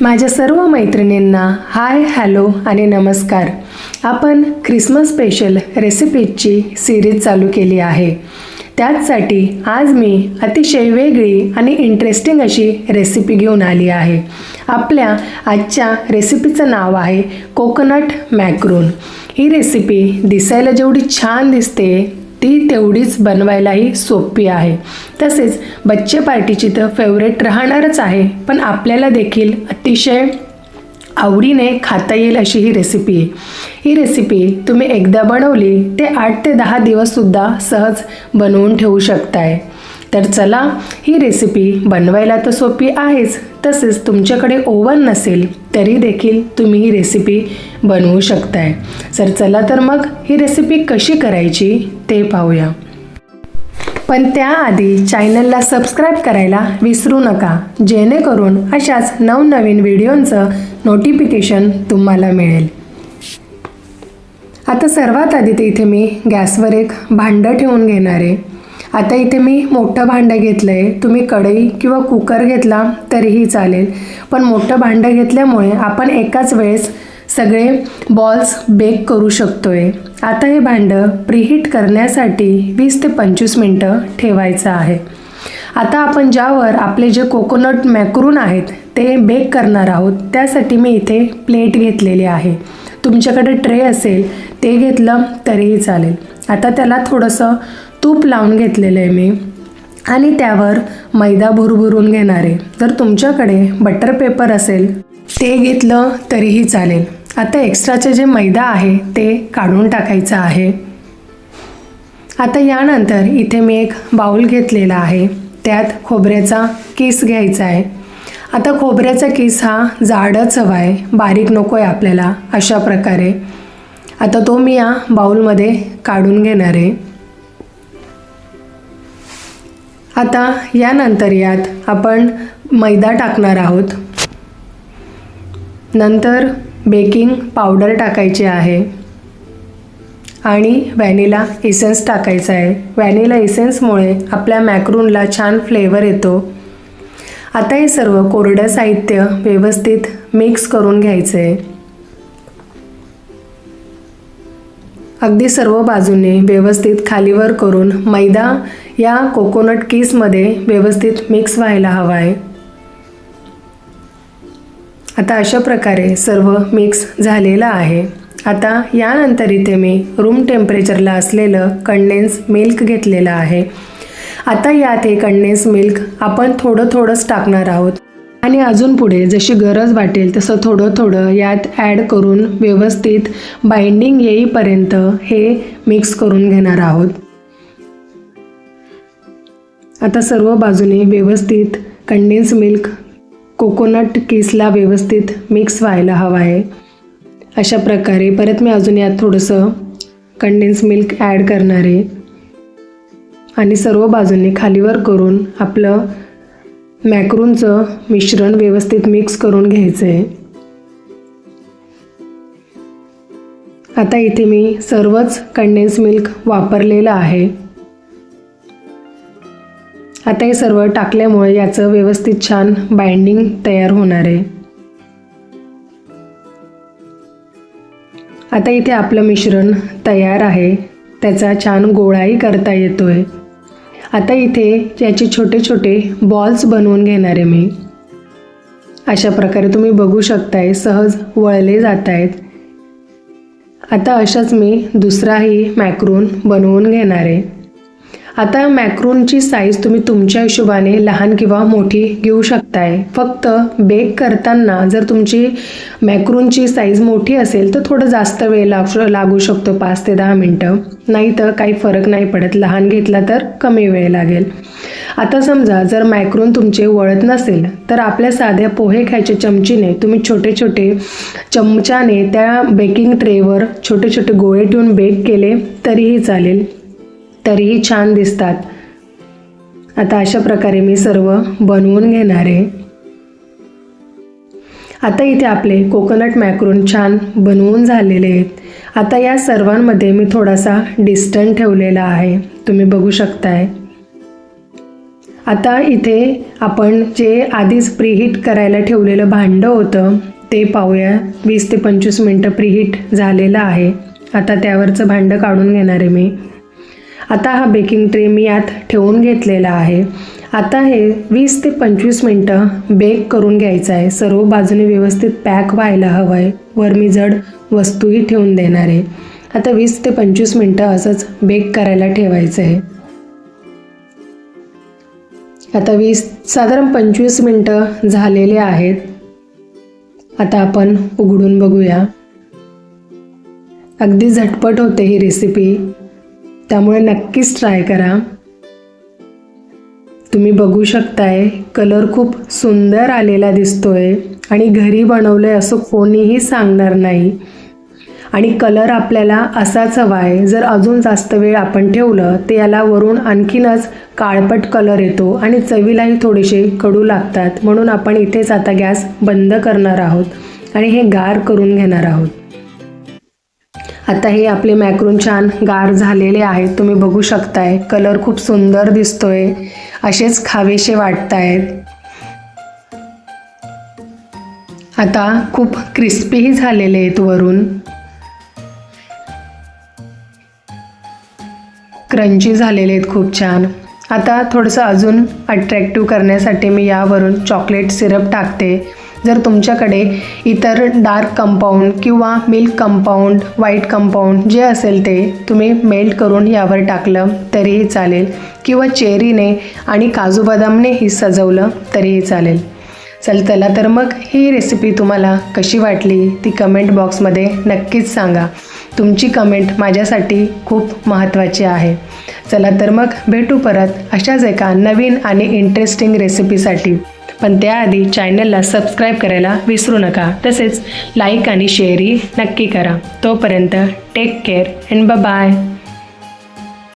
माझ्या सर्व मैत्रिणींना हाय हॅलो आणि नमस्कार. आपण ख्रिसमस स्पेशल रेसिपीजची सिरीज चालू केली आहे. त्याचसाठी आज मी अतिशय वेगळी आणि इंटरेस्टिंग अशी रेसिपी घेऊन आली आहे. आपल्या आजच्या रेसिपीचं नाव आहे कोकोनट मॅक्रोन ही रेसिपी दिसायला जेवढी छान दिसते ती तेवढीच बनवायलाही सोपी आहे. तसेच बच्चे पार्टीची तर फेवरेट राहणारच आहे पण आपल्याला देखील अतिशय आवडीने खाता येईल अशी ही रेसिपी आहे. ही रेसिपी तुम्ही एकदा बनवली ते आठ ते दहा दिवससुद्धा सहज बनवून ठेवू शकताय. तर चला ही रेसिपी बनवायला तर सोपी आहेच. तसेच तुमच्याकडे ओव्हन नसेल तरी देखील तुम्ही ही रेसिपी बनवू शकताय. तर चला तर मग ही रेसिपी कशी करायची ते पाहूया. पण त्याआधी चॅनलला सबस्क्राईब करायला विसरू नका. जेणेकरून अशाच नवनवीन व्हिडिओंचं नोटिफिकेशन तुम्हाला मिळेल. आता सर्वात आधी ते इथे मी गॅसवर एक भांडं ठेवून घेणार आहे. आता इथे मी मोठं भांडं घेतलं आहे तुम्ही कढई किंवा कुकर घेतला तरीही चालेल. पण मोठं भांडं घेतल्यामुळे आपण एकाच वेळेस सगळे बॉल्स बेक करू शकतोय. आता हे भांडं प्रीहीट करण्यासाठी वीस ते पंचवीस मिनटं ठेवायचं आहे. आता आपण ज्यावर आपले जे कोकोनट मॅक्रून आहेत ते बेक करणार आहोत त्यासाठी मी इथे प्लेट घेतलेली आहे. तुमच्याकडे ट्रे असेल ते घेतलं तरीही चालेल. आता त्याला थोडंसं तूप लावून घेतलेलं आहे मी. आणि त्यावर मैदा भुरभुरून घेणार आहे. जर तुमच्याकडे बटर पेपर असेल ते घेतलं तरीही चालेल. आता एक्स्ट्राचे जे मैदा आहे ते काढून टाकायचं आहे. आता यानंतर इथे मी एक बाऊल घेतलेला आहे. त्यात खोबऱ्याचा किस घ्यायचा आहे. आता खोबऱ्याचा किस हा जाडच हवा आहे. बारीक नको आहे आपल्याला अशा प्रकारे. आता तो मी या बाऊलमध्ये काढून घेणार आहे. आता यानंतर यात आपण मैदा टाकणार आहोत. नंतर बेकिंग पावडर टाकायची आहे. आणि व्हॅनिला इसेन्स टाकायचा आहे. व्हॅनिला इसेन्समुळे आपल्या मॅक्रूनला छान फ्लेवर येतो. आता हे सर्व कोरडं साहित्य व्यवस्थित मिक्स करून घ्यायचं आहे अगदी सर्व बाजूने व्यवस्थित खालीवर करून मैदा या कोकोनट किसमध्ये व्यवस्थित मिक्स व्हायला हवा आहे आता अशा प्रकारे सर्व मिक्स झालेलं आहे. आता यानंतर इथे मी रूम टेम्परेचरला असलेलं कंडेन्स मिल्क घेतलेलं आहे. आता यात हे कंडेन्स मिल्क आपण थोडं थोडंच टाकणार आहोत. आणि अजून पुढे जशी गरज वाटेल तसं थोडं थोडं यात ॲड करून व्यवस्थित बाइंडिंग येईपर्यंत हे मिक्स करून घेणार आहोत. आता सर्व बाजूने व्यवस्थित कंडेन्स मिल्क कोकोनट किसला व्यवस्थित मिक्स व्हायला हवा आहे. अशा प्रकारे परत मी अजून यात थोडंसं कंडेन्स मिल्क ॲड करणार आहे. आणि सर्व बाजूंनी खालीवर करून आपलं मॅक्रूनचं मिश्रण व्यवस्थित मिक्स करून घ्यायचं आहे. आता इथे मी सर्वच कंडेन्स मिल्क वापरलेलं आहे. आता हे सर्व टाकल्यामुळे याचं व्यवस्थित छान बाइंडिंग तयार होणार आहे. आता इथे आपलं मिश्रण तयार आहे. त्याचा छान गोळाही करता येतोय. आता इथे याचे छोटे छोटे बॉल्स बनवून घेणार आहे मी. अशा प्रकारे तुम्ही बघू शकताय सहज वळले जात आहेत आता अशाच मी दुसराही मॅक्रोन बनवून घेणार आहे. आता मॅक्रोनची साईज तुम्ही तुमच्या हिशोबाने लहान किंवा मोठी घेऊ शकताय. फक्त बेक करताना जर तुमची मॅक्रोनची साईज मोठी असेल तर थोडं जास्त वेळ लागू लागू शकतो पाच ते दहा मिनटं. नाही तर काही फरक नाही पडत. लहान घेतला तर कमी वेळ लागेल. आता समजा जर मॅक्रोन तुमचे वळत नसेल तर आपल्या साध्या पोहे खायच्या चमचीने तुम्ही छोटे छोटे चमच्याने त्या बेकिंग ट्रेवर छोटे छोटे गोळे ठेवून बेक केले तरीही चालेल. तरीही छान दिसतात. आता अशा प्रकारे मी सर्व बनवून घेणार आहे. आता इथे आपले कोकोनट मॅक्रोन छान बनवून झालेले आहेत. आता या सर्वांमध्ये मी थोडासा डिस्टन्स ठेवलेला आहे. तुम्ही बघू शकताय. आता इथे आपण जे आधीच प्रीहीट करायला ठेवलेलं भांडं होतं ते पाहूया. वीस ते पंचवीस मिनटं प्रीहीट झालेलं आहे. आता त्यावरचं भांडं काढून घेणार आहे मी. आता हा बेकिंग ट्रे मी यात ठेवून घेतलेला आहे. आता हे वीस ते पंचवीस मिनटं बेक करून घ्यायचं आहे. सर्व बाजूने व्यवस्थित पॅक व्हायला हवं आहे वर मी जड वस्तूही ठेवून देणार आहे. आता वीस ते पंचवीस मिनटं असंच बेक करायला ठेवायचं आहे. आता वीस साधारण पंचवीस मिनटं झालेले आहेत. आता आपण उघडून बघूया. अगदी झटपट होते ही रेसिपी त्यामुळे नक्कीच ट्राय करा. तुम्ही बघू शकताय कलर खूप सुंदर आलेला दिसतोय आणि घरी बनवलं आहे असं कोणीही सांगणार नाही. आणि कलर आपल्याला असाच हवा आहे जर अजून जास्त वेळ आपण ठेवलं तर याला वरून आणखीनच काळपट कलर येतो आणि चवीलाही थोडेसे कडू लागतात. म्हणून आपण इथेच आता गॅस बंद करणार आहोत आणि हे गार करून घेणार आहोत. आता हे आपले मॅक्रोन छान गार झालेले आहेत. तुम्ही बघू शकताय. कलर खूप सुंदर दिसतोय. असेच खावेसे वाटत आहेत आता खूप क्रिस्पीही झालेले आहेत वरून. क्रंची झालेले आहेत खूप छान. आता थोडंसं अजून अट्रॅक्टिव्ह करण्यासाठी मी यावरून चॉकलेट सिरप टाकते. जर तुमच्याकडे इतर डार्क कंपाऊंड किंवा मिल्क कंपाऊंड व्हाईट कंपाऊंड जे असेल ते तुम्ही मेल्ट करून यावर टाकलं तरीही चालेल. किंवा चेरीने आणि काजू बदामनेही सजवलं तरीही चालेल. चल चला तर मग ही रेसिपी तुम्हाला कशी वाटली ती कमेंट बॉक्समध्ये नक्कीच सांगा. तुमची कमेंट माझ्यासाठी खूप महत्त्वाची आहे. चला तर मग भेटू परत अशाच एका नवीन आणि इंटरेस्टिंग रेसिपीसाठी पण त्याआधी चॅनलला सबस्क्राईब करायला विसरू नका. तसेच लाईक आणि शेअरही नक्की करा. तोपर्यंत टेक केअर अँड बाय